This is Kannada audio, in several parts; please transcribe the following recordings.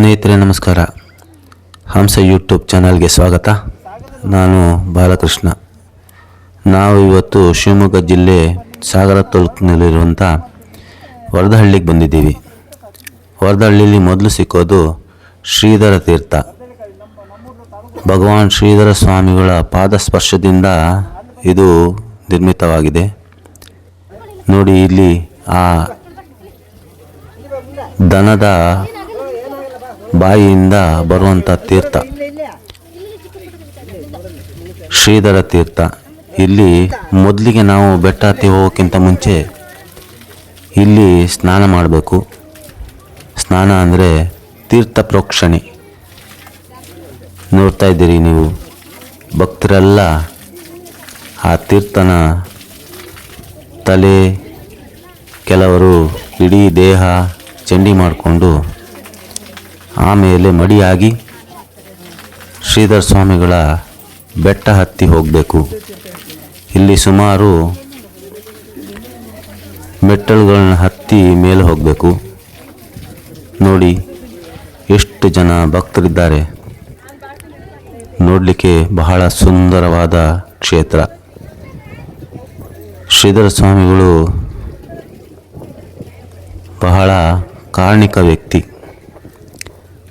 ಸ್ನೇಹಿತರೆ, ನಮಸ್ಕಾರ. ಹಂಸ ಯೂಟ್ಯೂಬ್ ಚಾನಲ್ಗೆ ಸ್ವಾಗತ. ನಾನು ಬಾಲಕೃಷ್ಣ. ನಾವು ಇವತ್ತು ಶಿವಮೊಗ್ಗ ಜಿಲ್ಲೆ ಸಾಗರ ತಾಲೂಕಿನಲ್ಲಿರುವಂಥ ವರದಹಳ್ಳಿಗೆ ಬಂದಿದ್ದೀವಿ. ವರದಹಳ್ಳಿಲಿ ಮೊದಲು ಸಿಕ್ಕೋದು ಶ್ರೀಧರ ತೀರ್ಥ. ಭಗವಾನ್ ಶ್ರೀಧರ ಸ್ವಾಮಿಗಳ ಪಾದ ಸ್ಪರ್ಶದಿಂದ ಇದು ನಿರ್ಮಿತವಾಗಿದೆ. ನೋಡಿ, ಇಲ್ಲಿ ಆ ದನದ ಬಾಯಿಯಿಂದ ಬರುವಂಥ ತೀರ್ಥ. ಶ್ರೀಧರ ತೀರ್ಥ. ಇಲ್ಲಿ ಮೊದಲಿಗೆ ನಾವು ಬೆಟ್ಟ ಹತ್ತಿ ಹೋಗೋಕ್ಕಿಂತ ಮುಂಚೆ ಇಲ್ಲಿ ಸ್ನಾನ ಮಾಡಬೇಕು. ಸ್ನಾನ ಅಂದರೆ ತೀರ್ಥ ಪ್ರೋಕ್ಷಣೆ. ನೋಡ್ತಾ ಇದ್ದೀರಿ ನೀವು. ಭಕ್ತರೆಲ್ಲ ಆ ತೀರ್ಥನ ತಲೆ ಕೆಲವರು ಇಡೀ ದೇಹ ಚಂಡಿ ಮಾಡಿಕೊಂಡು ಆಮೇಲೆ ಮಡಿಯಾಗಿ ಶ್ರೀಧರ ಸ್ವಾಮಿಗಳ ಬೆಟ್ಟ ಹತ್ತಿ ಹೋಗಬೇಕು. ಇಲ್ಲಿ ಸುಮಾರು ಮೆಟ್ಟಲುಗಳನ್ನ ಹತ್ತಿ ಮೇಲೆ ಹೋಗಬೇಕು. ನೋಡಿ ಎಷ್ಟು ಜನ ಭಕ್ತರಿದ್ದಾರೆ. ನೋಡಲಿಕ್ಕೆ ಬಹಳ ಸುಂದರವಾದ ಕ್ಷೇತ್ರ. ಶ್ರೀಧರ ಸ್ವಾಮಿಗಳು ಬಹಳ ಕಾರಣಿಕ ವ್ಯಕ್ತಿ.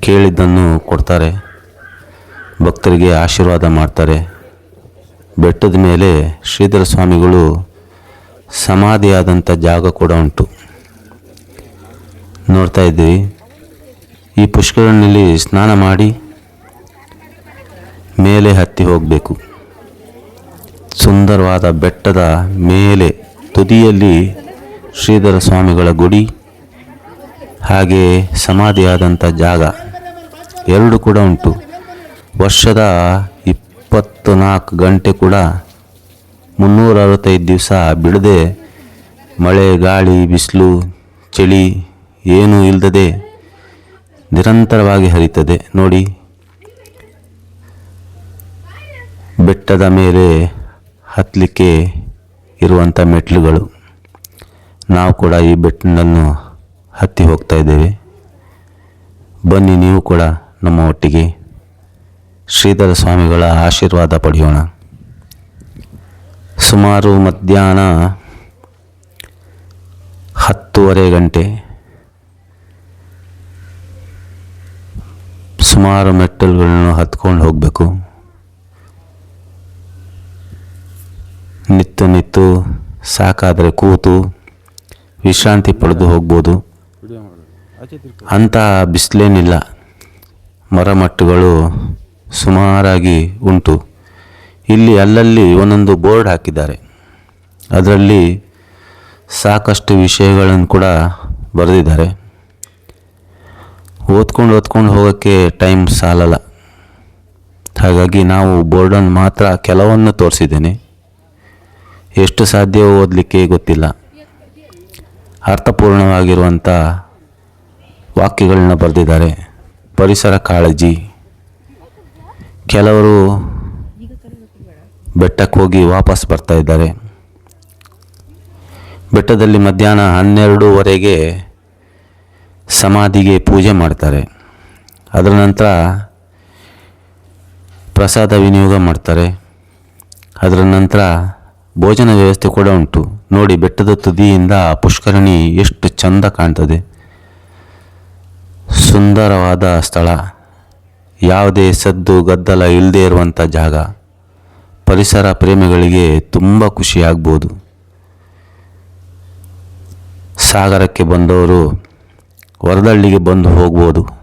ಕೇಳಿದ್ದನ್ನು ಕೊಡ್ತಾರೆ. ಭಕ್ತರಿಗೆ ಆಶೀರ್ವಾದ ಮಾಡ್ತಾರೆ. ಬೆಟ್ಟದ ಮೇಲೆ ಶ್ರೀಧರ ಸ್ವಾಮಿಗಳು ಸಮಾಧಿಯಾದಂಥ ಜಾಗ ಕೂಡ ಉಂಟು. ನೋಡ್ತಾ ಇದ್ದೀವಿ ಈ ಪುಷ್ಕರಣಿಯಲ್ಲಿ ಸ್ನಾನ ಮಾಡಿ ಮೇಲೆ ಹತ್ತಿ ಹೋಗಬೇಕು. ಸುಂದರವಾದ ಬೆಟ್ಟದ ಮೇಲೆ ತುದಿಯಲ್ಲಿ ಶ್ರೀಧರ ಸ್ವಾಮಿಗಳ ಗುಡಿ, ಹಾಗೆ ಸಮಾಧಿಯಾದಂಥ ಜಾಗ. ಎರಡು ಕೂಡ ಉಂಟು. ವರ್ಷದ ಇಪ್ಪತ್ತು ನಾಲ್ಕು ಗಂಟೆ ಕೂಡ ಮುನ್ನೂರ ಅರವತ್ತೈದು ದಿವಸ ಬಿಡದೆ ಮಳೆ, ಗಾಳಿ, ಬಿಸಿಲು, ಚಳಿ ಏನೂ ಇಲ್ಲದೆ ನಿರಂತರವಾಗಿ ಹರಿತದೆ. ನೋಡಿ, ಬೆಟ್ಟದ ಮೇಲೆ ಹತ್ತಲಿಕ್ಕೆ ಇರುವಂಥ ಮೆಟ್ಲುಗಳು ನಾವು ಕೂಡ ಈ ಬೆಟ್ಟವನ್ನು ಹತ್ತಿ ಹೋಗ್ತಾ ಇದ್ದೇವೆ. ಬನ್ನಿ, ನೀವು ಕೂಡ ನಮ್ಮ ಒಟ್ಟಿಗೆ ಶ್ರೀಧರ ಸ್ವಾಮಿಗಳ ಆಶೀರ್ವಾದ ಪಡೆಯೋಣ. ಸುಮಾರು ಮಧ್ಯಾಹ್ನ ಹತ್ತೂವರೆ ಗಂಟೆ. ಸುಮಾರು ಮೆಟ್ಟಲುಗಳನ್ನು ಹತ್ಕೊಂಡು ಹೋಗಬೇಕು. ನಿತ್ತು ನಿತ್ತು ಸಾಕಾದರೆ ಕೂತು ವಿಶ್ರಾಂತಿ ಪಡೆದು ಹೋಗ್ಬೋದು. ಅಂಥ ಬಿಸಿಲೇನಿಲ್ಲ. ಮರಮಟ್ಟುಗಳು ಸುಮಾರಾಗಿ ಉಂಟು. ಇಲ್ಲಿ ಅಲ್ಲಲ್ಲಿ ಒಂದೊಂದು ಬೋರ್ಡ್ ಹಾಕಿದ್ದಾರೆ. ಅದರಲ್ಲಿ ಸಾಕಷ್ಟು ವಿಷಯಗಳನ್ನು ಕೂಡ ಬರೆದಿದ್ದಾರೆ. ಓದ್ಕೊಂಡು ಓದ್ಕೊಂಡು ಹೋಗೋಕ್ಕೆ ಟೈಮ್ ಸಾಲಲ್ಲ. ಹಾಗಾಗಿ ನಾವು ಬೋರ್ಡನ್ನು ಮಾತ್ರ ಕೆಲವನ್ನು ತೋರಿಸಿದ್ದೇನೆ. ಎಷ್ಟು ಸಾಧ್ಯವೋ ಓದಲಿಕ್ಕೆ ಗೊತ್ತಿಲ್ಲ. ಅರ್ಥಪೂರ್ಣವಾಗಿರುವಂಥ ವಾಕ್ಯಗಳನ್ನ ಬರೆದಿದ್ದಾರೆ. ಪರಿಸರ ಕಾಳಜಿ. ಕೆಲವರು ಬೆಟ್ಟಕ್ಕೆ ಹೋಗಿ ವಾಪಸ್ ಬರ್ತಾ ಇದ್ದಾರೆ. ಬೆಟ್ಟದಲ್ಲಿ ಮಧ್ಯಾಹ್ನ ಹನ್ನೆರಡೂವರೆಗೆ ಸಮಾಧಿಗೆ ಪೂಜೆ ಮಾಡ್ತಾರೆ. ಅದರ ನಂತರ ಪ್ರಸಾದ ವಿನಿಯೋಗ ಮಾಡ್ತಾರೆ. ಅದರ ನಂತರ ಭೋಜನ ವ್ಯವಸ್ಥೆ ಕೂಡ ಉಂಟು. ನೋಡಿ ಬೆಟ್ಟದ ತುದಿಯಿಂದ ಪುಷ್ಕರಣಿ ಎಷ್ಟು ಚಂದ ಕಾಣ್ತದೆ. ಸುಂದರವಾದ ಸ್ಥಳ. ಯಾವುದೇ ಸದ್ದು ಗದ್ದಲ ಇಲ್ಲದೇ ಇರುವಂಥ ಜಾಗ. ಪರಿಸರ ಪ್ರೇಮಿಗಳಿಗೆ ತುಂಬ ಖುಷಿಯಾಗ್ಬೋದು. ಸಾಗರಕ್ಕೆ ಬಂದವರು ವರದಳ್ಳಿಗೆ ಬಂದು ಹೋಗ್ಬೋದು.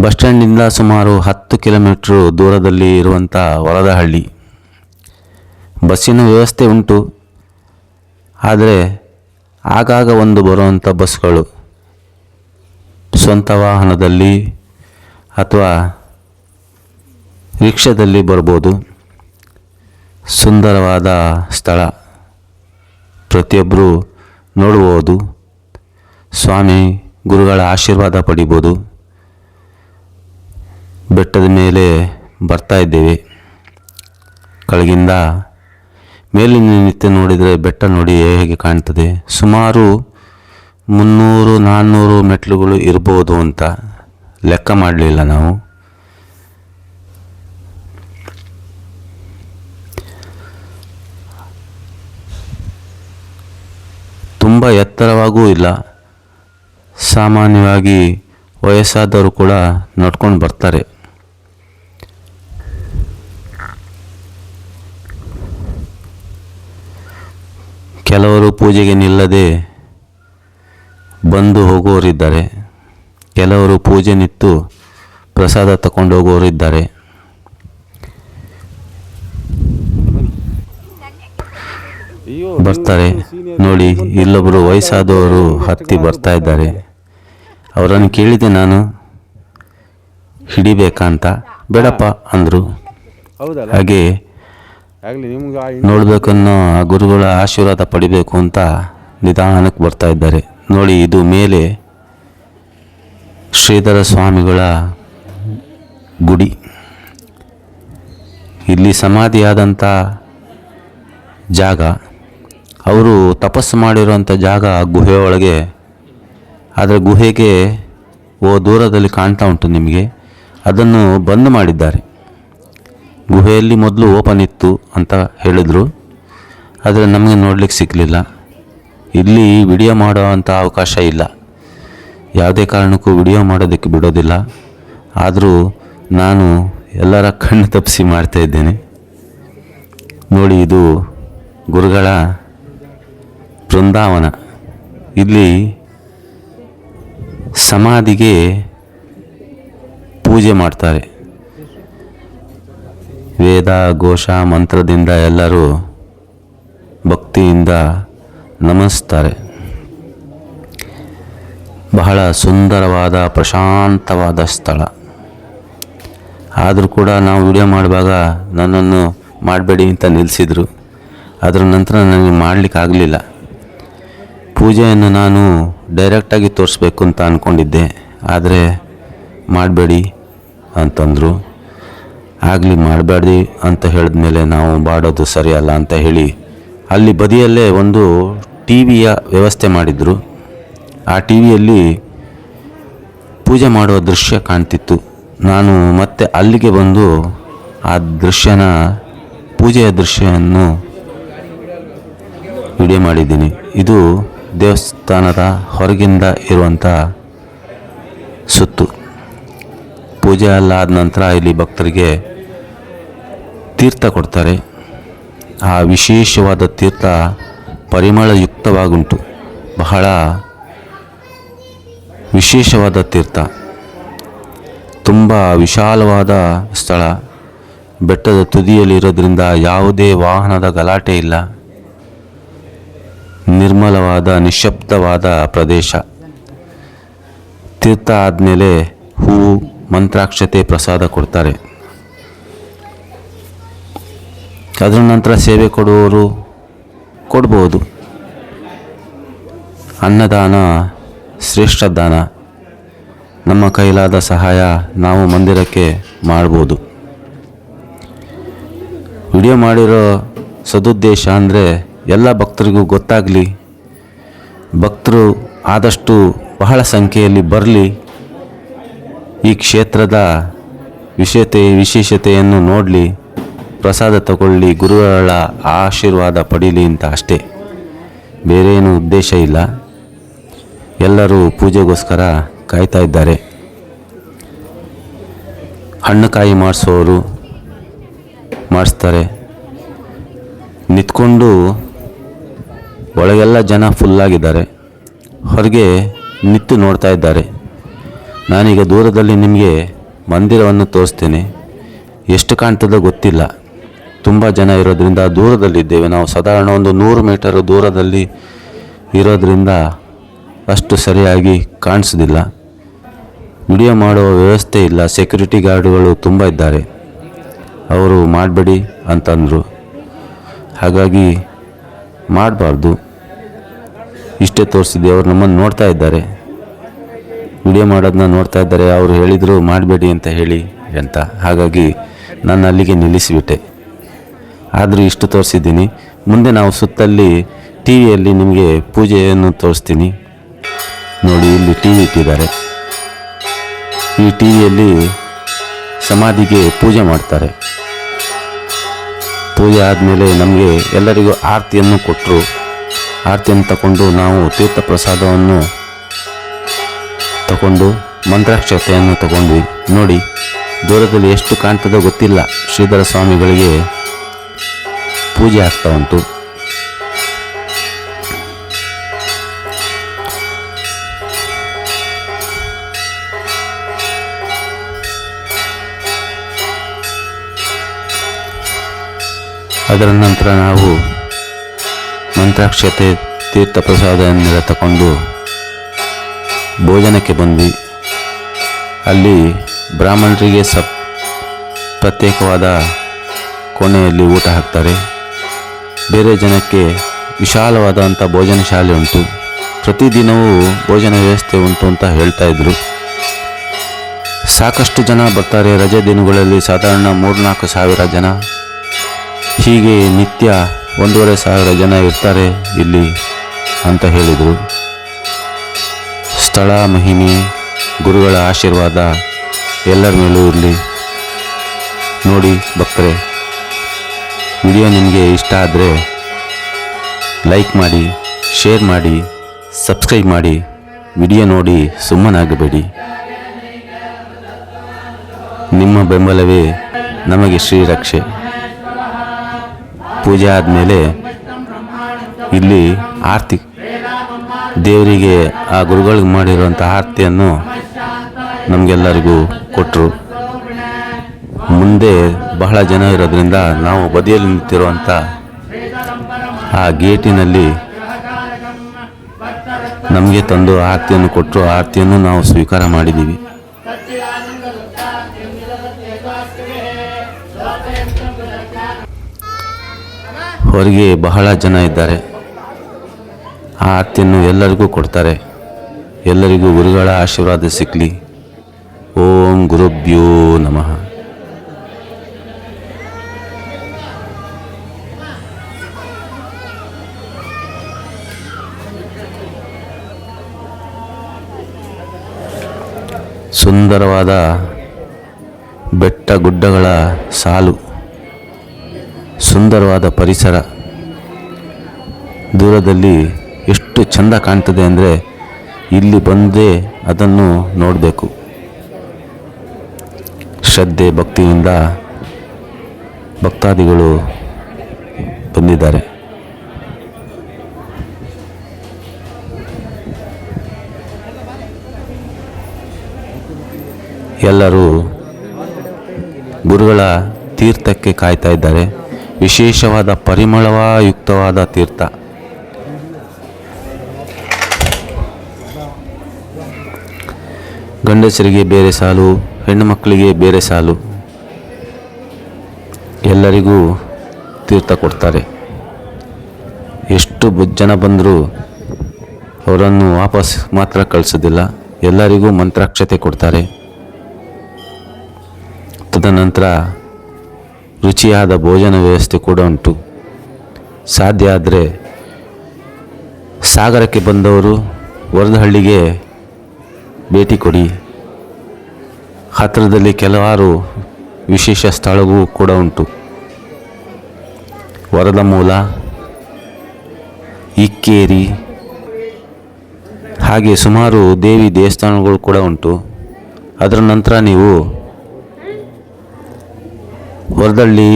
ಬಸ್ ಸ್ಟ್ಯಾಂಡಿಂದ ಸುಮಾರು ಹತ್ತು ಕಿಲೋಮೀಟ್ರು ದೂರದಲ್ಲಿ ಇರುವಂಥ ವರದಹಳ್ಳಿ. ಬಸ್ಸಿನ ವ್ಯವಸ್ಥೆ ಉಂಟು. ಆದರೆ ಆಗಾಗ ಒಂದು ಬರುವಂಥ ಬಸ್ಗಳು. ಸ್ವಂತ ವಾಹನದಲ್ಲಿ ಅಥವಾ ರಿಕ್ಷಾದಲ್ಲಿ ಬರ್ಬೋದು. ಸುಂದರವಾದ ಸ್ಥಳ. ಪ್ರತಿಯೊಬ್ಬರೂ ನೋಡಬಹುದು ಸ್ವಾಮಿ ಗುರುಗಳ ಆಶೀರ್ವಾದ ಪಡಿಬೋದು. ಬೆಟ್ಟದ ಮೇಲೆ ಬರ್ತಾ ಇದ್ದೇವೆ. ಕೆಳಗಿಂದ ಮೇಲಿನ ನಿತ್ಯ ನೋಡಿದರೆ ಬೆಟ್ಟ ನೋಡಿ ಹೇಗೆ ಕಾಣ್ತದೆ. ಸುಮಾರು ಮುನ್ನೂರು, ನಾನ್ನೂರು ಮೆಟ್ಲುಗಳು ಇರ್ಬೋದು ಅಂತ ಲೆಕ್ಕ ಮಾಡಲಿಲ್ಲ ನಾವು. ತುಂಬ ಎತ್ತರವಾಗೂ ಇಲ್ಲ. ಸಾಮಾನ್ಯವಾಗಿ ವಯಸ್ಸಾದವರು ಕೂಡ ನಡ್ಕೊಂಡು ಬರ್ತಾರೆ. ಕೆಲವರು ಪೂಜೆಗೆ ನಿಲ್ಲದೆ ಬಂದು ಹೋಗುವವರಿದ್ದಾರೆ. ಕೆಲವರು ಪೂಜೆ ನಿಂತು ಪ್ರಸಾದ ತಗೊಂಡು ಹೋಗುವವರಿದ್ದಾರೆ. ಬರ್ತಾರೆ. ನೋಡಿ ಇಲ್ಲೊಬ್ಬರು ವಯಸ್ಸಾದವರು ಹತ್ತಿ ಬರ್ತಾ ಇದ್ದಾರೆ. ಅವರನ್ನು ಕೇಳಿದೆ ನಾನು. ಹಿಡಿಬೇಕಂತ ಬೇಡಪ್ಪ ಅಂದರು. ಹಾಗೆ ನೋಡಬೇಕನ್ನೋ ಆ ಗುರುಗಳ ಆಶೀರ್ವಾದ ಪಡಿಬೇಕು ಅಂತ ನಿಧಾನಕ್ಕೆ ಬರ್ತಾ ಇದ್ದಾರೆ. ನೋಡಿ ಇದು ಮೇಲೆ ಶ್ರೀಧರ ಸ್ವಾಮಿಗಳ ಗುಡಿ. ಇಲ್ಲಿ ಸಮಾಧಿಯಾದಂಥ ಜಾಗ. ಅವರು ತಪಸ್ಸು ಮಾಡಿರುವಂಥ ಜಾಗ ಗುಹೆ ಒಳಗೆ. ಆದರೆ ಗುಹೆಗೆ ಓ ದೂರದಲ್ಲಿ ಕಾಣ್ತಾ ಉಂಟು ನಿಮಗೆ. ಅದನ್ನು ಬಂದ್ ಮಾಡಿದ್ದಾರೆ. ಗುಹೆಯಲ್ಲಿ ಮೊದಲು ಓಪನ್ ಇತ್ತು ಅಂತ ಹೇಳಿದರು. ಆದರೆ ನಮಗೆ ನೋಡಲಿಕ್ಕೆ ಸಿಗಲಿಲ್ಲ. ಇಲ್ಲಿ ವಿಡಿಯೋ ಮಾಡೋ ಅವಕಾಶ ಇಲ್ಲ. ಯಾವುದೇ ಕಾರಣಕ್ಕೂ ವಿಡಿಯೋ ಮಾಡೋದಕ್ಕೆ ಬಿಡೋದಿಲ್ಲ. ಆದರೂ ನಾನು ಎಲ್ಲರ ಕಣ್ಣು ತಪ್ಪಿಸಿ ಮಾಡ್ತಾ ಇದ್ದೇನೆ. ನೋಡಿ, ಇದು ಗುರುಗಳ ಬೃಂದಾವನ. ಇಲ್ಲಿ ಸಮಾಧಿಗೆ ಪೂಜೆ ಮಾಡ್ತಾರೆ. ವೇದ, ಘೋಷ, ಮಂತ್ರದಿಂದ ಎಲ್ಲರೂ ಭಕ್ತಿಯಿಂದ ನಮಿಸ್ತಾರೆ. ಬಹಳ ಸುಂದರವಾದ, ಪ್ರಶಾಂತವಾದ ಸ್ಥಳ. ಆದರೂ ಕೂಡ ನಾವು ವಿಡಿಯೋ ಮಾಡುವಾಗ ನನ್ನನ್ನು ಮಾಡಬೇಡಿ ಅಂತ ನಿಲ್ಲಿಸಿದರು ಅದರ ನಂತರ ನನಗೆ ಮಾಡಲಿಕ್ಕೆ ಆಗಲಿಲ್ಲ. ಪೂಜೆಯನ್ನು ನಾನು ಡೈರೆಕ್ಟಾಗಿ ತೋರಿಸ್ಬೇಕು ಅಂತ ಅಂದ್ಕೊಂಡಿದ್ದೆ ಆದರೆ ಮಾಡಬೇಡಿ ಅಂತಂದರು. ಆಗಲಿ ಮಾಡಬೇಡಿ ಅಂತ ಹೇಳಿದ್ಮೇಲೆ ನಾವು ಮಾಡೋದು ಸರಿಯಲ್ಲ ಅಂತ ಹೇಳಿ ಅಲ್ಲಿ ಬದಿಯಲ್ಲೇ ಒಂದು ಟಿ ವಿಯ ವ್ಯವಸ್ಥೆ ಮಾಡಿದರು. ಆ ಟಿ ವಿಯಲ್ಲಿ ಪೂಜೆ ಮಾಡುವ ದೃಶ್ಯ ಕಾಣ್ತಿತ್ತು. ನಾನು ಮತ್ತೆ ಅಲ್ಲಿಗೆ ಬಂದು ಆ ದೃಶ್ಯನ, ಪೂಜೆಯ ದೃಶ್ಯವನ್ನು ವಿಡಿಯೋ ಮಾಡಿದ್ದೀನಿ. ಇದು ದೇವಸ್ಥಾನದ ಹೊರಗಿಂದ ಇರುವಂಥ ಸುತ್ತು. ಪೂಜೆ ಎಲ್ಲ ಆದ ನಂತರ ಇಲ್ಲಿ ಭಕ್ತರಿಗೆ ತೀರ್ಥ ಕೊಡ್ತಾರೆ. ಆ ವಿಶೇಷವಾದ ತೀರ್ಥ ಪರಿಮಳಯುಕ್ತವಾಗುಂಟು. ಬಹಳ ವಿಶೇಷವಾದ ತೀರ್ಥ. ತುಂಬ ವಿಶಾಲವಾದ ಸ್ಥಳ. ಬೆಟ್ಟದ ತುದಿಯಲ್ಲಿರೋದ್ರಿಂದ ಯಾವುದೇ ವಾಹನದ ಗಲಾಟೆ ಇಲ್ಲ. ನಿರ್ಮಲವಾದ, ನಿಶಬ್ದವಾದ ಪ್ರದೇಶ. ತೀರ್ಥ ಆದಮೇಲೆ ಹೂವು ಮಂತ್ರಾಕ್ಷತೆ ಪ್ರಸಾದ ಕೊಡ್ತಾರೆ. ಅದರ ನಂತರ ಸೇವೆ ಕೊಡುವವರು ಕೊಡ್ಬೋದು. ಅನ್ನದಾನ ಶ್ರೇಷ್ಠ ದಾನ ನಮ್ಮ ಕೈಲಾದ ಸಹಾಯ ನಾವು ಮಂದಿರಕ್ಕೆ ಮಾಡ್ಬೋದು. ವಿಡಿಯೋ ಮಾಡಿರೋ ಸದುದ್ದೇಶ ಅಂದರೆ ಎಲ್ಲ ಭಕ್ತರಿಗೂ ಗೊತ್ತಾಗಲಿ. ಭಕ್ತರು ಆದಷ್ಟು ಬಹಳ ಸಂಖ್ಯೆಯಲ್ಲಿ ಬರಲಿ. ಈ ಕ್ಷೇತ್ರದ ವಿಶೇಷತೆ, ವಿಶೇಷತೆಯನ್ನು ನೋಡಲಿ. ಪ್ರಸಾದ ತಗೊಳ್ಳಿ, ಗುರುಗಳ ಆಶೀರ್ವಾದ ಪಡೀಲಿ ಅಂತ ಅಷ್ಟೇ. ಏನು ಉದ್ದೇಶ ಇಲ್ಲ. ಎಲ್ಲರೂ ಪೂಜೆಗೋಸ್ಕರ ಕಾಯ್ತಾ ಇದ್ದಾರೆ. ಹಣ್ಣು ಕಾಯಿ ಮಾಡಿಸೋರು ಮಾಡಿಸ್ತಾರೆ. ನಿಂತ್ಕೊಂಡು ಒಳಗೆಲ್ಲ ಜನ ಫುಲ್ಲಾಗಿದ್ದಾರೆ ಹೊರಗೆ ನಿಂತು ನೋಡ್ತಾ ಇದ್ದಾರೆ. ನಾನೀಗ ದೂರದಲ್ಲಿ ನಿಮಗೆ ಮಂದಿರವನ್ನು ತೋರಿಸ್ತೇನೆ. ಎಷ್ಟು ಕಾಣ್ತದೋ ಗೊತ್ತಿಲ್ಲ. ತುಂಬ ಜನ ಇರೋದ್ರಿಂದ ದೂರದಲ್ಲಿದ್ದೇವೆ. ನಾವು ಸಾಧಾರಣ ಒಂದು ನೂರು ಮೀಟರ್ ದೂರದಲ್ಲಿ ಇರೋದ್ರಿಂದ ಅಷ್ಟು ಸರಿಯಾಗಿ ಕಾಣಿಸೋದಿಲ್ಲ. ವಿಡಿಯೋ ಮಾಡುವ ವ್ಯವಸ್ಥೆ ಇಲ್ಲ. ಸೆಕ್ಯೂರಿಟಿ ಗಾರ್ಡ್ಗಳು ತುಂಬ ಇದ್ದಾರೆ. ಅವರು ಮಾಡಬೇಡಿ ಅಂತಂದರು. ಹಾಗಾಗಿ ಮಾಡಬಾರ್ದು. ಇಷ್ಟೇ ತೋರಿಸಿದ್ದೆ. ಅವರು ನಮ್ಮನ್ನು ನೋಡ್ತಾ ಇದ್ದಾರೆ. ವಿಡಿಯೋ ಮಾಡೋದನ್ನ ನೋಡ್ತಾ ಇದ್ದಾರೆ. ಅವರು ಹೇಳಿದರು ಮಾಡಬೇಡಿ ಅಂತ ಹೇಳಿ ಅಂತ. ಹಾಗಾಗಿ ನಾನು ಅಲ್ಲಿಗೆ ನಿಲ್ಲಿಸಿಬಿಟ್ಟೆ. ಆದರೂ ಇಷ್ಟು ತೋರಿಸಿದ್ದೀನಿ. ಮುಂದೆ ನಾವು ಸುತ್ತಲ್ಲಿ ಟಿ ವಿಯಲ್ಲಿ ನಿಮಗೆ ಪೂಜೆಯನ್ನು ತೋರಿಸ್ತೀನಿ. ನೋಡಿ, ಇಲ್ಲಿ ಟಿ ವಿ ಇಟ್ಟಿದ್ದಾರೆ. ಈ ಟಿ ವಿಯಲ್ಲಿ ಸಮಾಧಿಗೆ ಪೂಜೆ ಮಾಡ್ತಾರೆ. ಪೂಜೆ ಆದಮೇಲೆ ನಮಗೆ ಎಲ್ಲರಿಗೂ ಆರತಿಯನ್ನು ಕೊಟ್ಟರು ಆರತಿಯನ್ನು ತಗೊಂಡು ನಾವು ತೀರ್ಥ ಪ್ರಸಾದವನ್ನು ತಗೊಂಡು ಮಂತ್ರಾಕ್ಷತೆಯನ್ನು ತಗೊಂಡ್ವಿ. ನೋಡಿ, ದೂರದಲ್ಲಿ ಎಷ್ಟು ಕಾಣ್ತದೋ ಗೊತ್ತಿಲ್ಲ ಶ್ರೀಧರ ಸ್ವಾಮಿಗಳಿಗೆ. ಪೂಜೆ ಆಗ್ತಾ ಉಂಟು. ಅದರ ನಂತರ ನಾವು ಮಂತ್ರಾಕ್ಷತೆ ತೀರ್ಥ ಪ್ರಸಾದವನ್ನೆಲ್ಲ ತಗೊಂಡು ಭೋಜನಕ್ಕೆ ಬಂದ್ವಿ. ಅಲ್ಲಿ ಬ್ರಾಹ್ಮಣರಿಗೆ ಸಪ್, ಪ್ರತ್ಯೇಕವಾದ ಕೋಣೆಯಲ್ಲಿ ಊಟ ಹಾಕ್ತಾರೆ. ಬೇರೆ ಜನಕ್ಕೆ ವಿಶಾಲವಾದಂಥ ಭೋಜನ ಶಾಲೆ ಉಂಟು. ಪ್ರತಿದಿನವೂ ಭೋಜನ ವ್ಯವಸ್ಥೆ ಉಂಟು ಅಂತ ಹೇಳ್ತಾ ಇದ್ರು. ಸಾಕಷ್ಟು ಜನ ಬರ್ತಾರೆ ರಜೆ ದಿನಗಳಲ್ಲಿ ಸಾಧಾರಣ ಮೂರ್ನಾಲ್ಕು ಸಾವಿರ ಜನ. ಹೀಗೆ ನಿತ್ಯ ಒಂದೂವರೆ ಸಾವಿರ ಜನ ಇರ್ತಾರೆ ಇಲ್ಲಿ ಅಂತ ಹೇಳಿದರು. ಸ್ಥಳ, ಮಹಿಮೆ, ಗುರುಗಳ ಆಶೀರ್ವಾದ ಎಲ್ಲರ ಮೇಲೂ ಇರಲಿ. ನೋಡಿ ಭಕ್ತರೆ. ವಿಡಿಯೋ ನಿಮಗೆ ಇಷ್ಟ ಆದರೆ ಲೈಕ್ ಮಾಡಿ, ಶೇರ್ ಮಾಡಿ, ಸಬ್ಸ್ಕ್ರೈಬ್ ಮಾಡಿ. ವಿಡಿಯೋ ನೋಡಿ ಸುಮ್ಮನಾಗಬೇಡಿ ನಿಮ್ಮ ಬೆಂಬಲವೇ ನಮಗೆ ಶ್ರೀರಕ್ಷೆ ಪೂಜೆ ಆದಮೇಲೆ ಇಲ್ಲಿ ಆರತಿ, ದೇವರಿಗೆ ಆ ಗುರುಗಳಿಗೆ ಮಾಡಿರುವಂಥ ಆರ್ತಿಯನ್ನು ನಮಗೆಲ್ಲರಿಗೂ ಕೊಟ್ಟರು ಮುಂದೆ ಬಹಳ ಜನ ಇರೋದ್ರಿಂದ ನಾವು ಬದಿಯಲ್ಲಿ ನಿಂತಿರುವಂಥ ಆ ಗೇಟಿನಲ್ಲಿ ನಮಗೆ ತಂದು ಆರತಿಯನ್ನು ಕೊಟ್ಟರು. ಆರತಿಯನ್ನು ನಾವು ಸ್ವೀಕಾರ ಮಾಡಿದ್ದೀವಿ ಹೊರಗೆ ಬಹಳ ಜನ ಇದ್ದಾರೆ. ಆ ಆರತಿಯನ್ನು ಎಲ್ಲರಿಗೂ ಕೊಡ್ತಾರೆ. ಎಲ್ಲರಿಗೂ ಗುರುಗಳ ಆಶೀರ್ವಾದ ಸಿಗಲಿ ಓಂ ಗುರುಭ್ಯೋ ನಮಃ. ಸುಂದರವಾದ ಬೆಟ್ಟ ಗುಡ್ಡಗಳ ಸಾಲು, ಸುಂದರವಾದ ಪರಿಸರ. ದೂರದಲ್ಲಿ ಎಷ್ಟು ಚಂದ ಕಾಣ್ತದೆ ಅಂದರೆ ಇಲ್ಲಿ ಬಂದೇ ಅದನ್ನು ನೋಡಬೇಕು. ಶ್ರದ್ಧೆ, ಭಕ್ತಿಯಿಂದ ಭಕ್ತಾದಿಗಳು ಬಂದಿದ್ದಾರೆ. ಎಲ್ಲರೂ ಗುರುಗಳ ತೀರ್ಥಕ್ಕೆ ಕಾಯ್ತಾ ಇದ್ದಾರೆ. ವಿಶೇಷವಾದ ಪರಿಮಳವಾಯುಕ್ತವಾದ ತೀರ್ಥ. ಗಂಡಸರಿಗೆ ಬೇರೆ ಸಾಲು ಹೆಣ್ಣು ಮಕ್ಕಳಿಗೆ ಬೇರೆ ಸಾಲು. ಎಲ್ಲರಿಗೂ ತೀರ್ಥ ಕೊಡ್ತಾರೆ. ಎಷ್ಟು ಜನ ಬಂದರೂ ಅವರನ್ನು ವಾಪಸ್ ಮಾತ್ರ ಕಳಿಸೋದಿಲ್ಲ. ಎಲ್ಲರಿಗೂ ಮಂತ್ರಾಕ್ಷತೆ ಕೊಡ್ತಾರೆ. ತದನಂತರ ರುಚಿಯಾದ ಭೋಜನ ವ್ಯವಸ್ಥೆ ಕೂಡ ಉಂಟು. ಸಾಧ್ಯ ಆದರೆ ಸಾಗರಕ್ಕೆ ಬಂದವರು ವರದಹಳ್ಳಿಗೆ ಭೇಟಿ ಕೊಡಿ. ಹತ್ತಿರದಲ್ಲಿ ಕೆಲವಾರು ವಿಶೇಷ ಸ್ಥಳವೂ ಕೂಡ ಉಂಟು. ವರದ ಮೂಲ, ಇಕ್ಕೇರಿ, ಹಾಗೆ ಸುಮಾರು ದೇವಿ ದೇವಸ್ಥಾನಗಳು ಕೂಡ ಉಂಟು. ಅದರ ನಂತರ ನೀವು ಹೊರದಳ್ಳಿ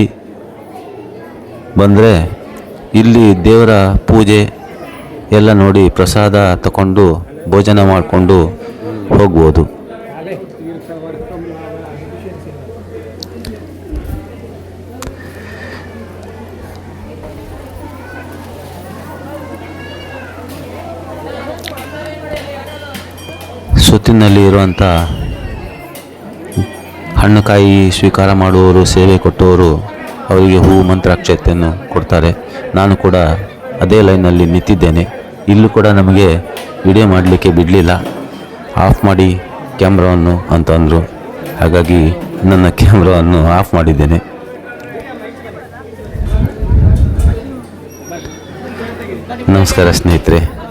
ಬಂದರೆ ಇಲ್ಲಿ ದೇವರ ಪೂಜೆ ಎಲ್ಲ ನೋಡಿ ಪ್ರಸಾದ ತಗೊಂಡು ಭೋಜನ ಮಾಡಿಕೊಂಡು ಹೋಗ್ಬೋದು. ಸುತ್ತಿನಲ್ಲಿ ಇರುವಂಥ ಹಣ್ಣುಕಾಯಿ ಸ್ವೀಕಾರ ಮಾಡುವವರು, ಸೇವೆ ಕೊಟ್ಟವರು ಅವರಿಗೆ ಹೂ ಮಂತ್ರಾಕ್ಷತೆಯನ್ನು ಕೊಡ್ತಾರೆ. ನಾನು ಕೂಡ ಅದೇ ಲೈನಲ್ಲಿ ನಿಂತಿದ್ದೇನೆ. ಇಲ್ಲೂ ಕೂಡ ನಮಗೆ ವಿಡಿಯೋ ಮಾಡಲಿಕ್ಕೆ ಬಿಡಲಿಲ್ಲ. ಆಫ್ ಮಾಡಿ ಕ್ಯಾಮ್ರಾವನ್ನು ಅಂತಂದರು ಹಾಗಾಗಿ ನನ್ನ ಕ್ಯಾಮ್ರಾವನ್ನು ಆಫ್ ಮಾಡಿದ್ದೇನೆ. ನಮಸ್ಕಾರ ಸ್ನೇಹಿತರೆ.